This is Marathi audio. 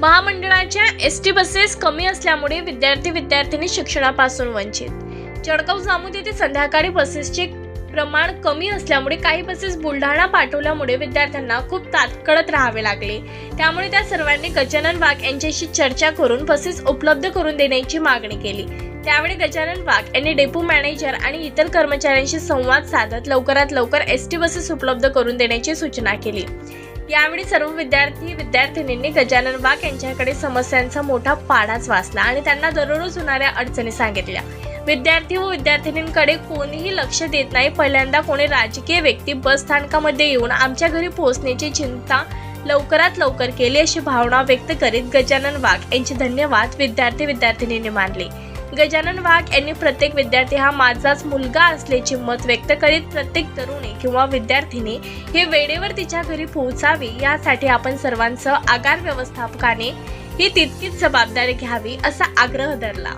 महामंडळाच्या एस टी बसेस कमी असल्यामुळे विद्यार्थी विद्यार्थिनी शिक्षणापासून वंचित. जळगाव जामोद येथे संध्याकाळी बसेसचे प्रमाण कमी असल्यामुळे काही बसेस बुलढाणा पाठवल्यामुळे विद्यार्थ्यांना खूप तात्कळत राहावे लागले. त्यामुळे त्या सर्वांनी गजानन वाघ यांच्याशी चर्चा करून बसेस उपलब्ध करून देण्याची मागणी केली. त्यावेळी गजानन वाघ यांनी डेपो मॅनेजर आणि इतर कर्मचाऱ्यांशी संवाद साधत लवकरात लवकर एस टी बसेस उपलब्ध करून देण्याची सूचना केली. यावेळी सर्व विद्यार्थी विद्यार्थिनींनी गजानन वाघ यांच्याकडे समस्यांचा मोठा पाढाच वाचला आणि त्यांना दररोज होणाऱ्या अडचणी सांगितल्या. विद्यार्थी व विद्यार्थिनींकडे कोणीही लक्ष देत नाही. पहिल्यांदा कोणी राजकीय व्यक्ती बस स्थानकामध्ये येऊन आमच्या घरी पोहोचण्याची चिंता लवकरात लवकर केली अशी भावना व्यक्त करीत गजानन वाघ यांचे धन्यवाद विद्यार्थी विद्यार्थिनींनी मानले. गजानन वाघ यांनी प्रत्येक विद्यार्थी हा माझाच मुलगा असल्याचे मत व्यक्त करीत प्रत्येक तरुणी किंवा विद्यार्थिनी हे वेळेवर तिच्या घरी पोहोचावी यासाठी आपण सर्वांसह आगार व्यवस्थापकाने ही तितकीच जबाबदारी घ्यावी असा आग्रह धरला.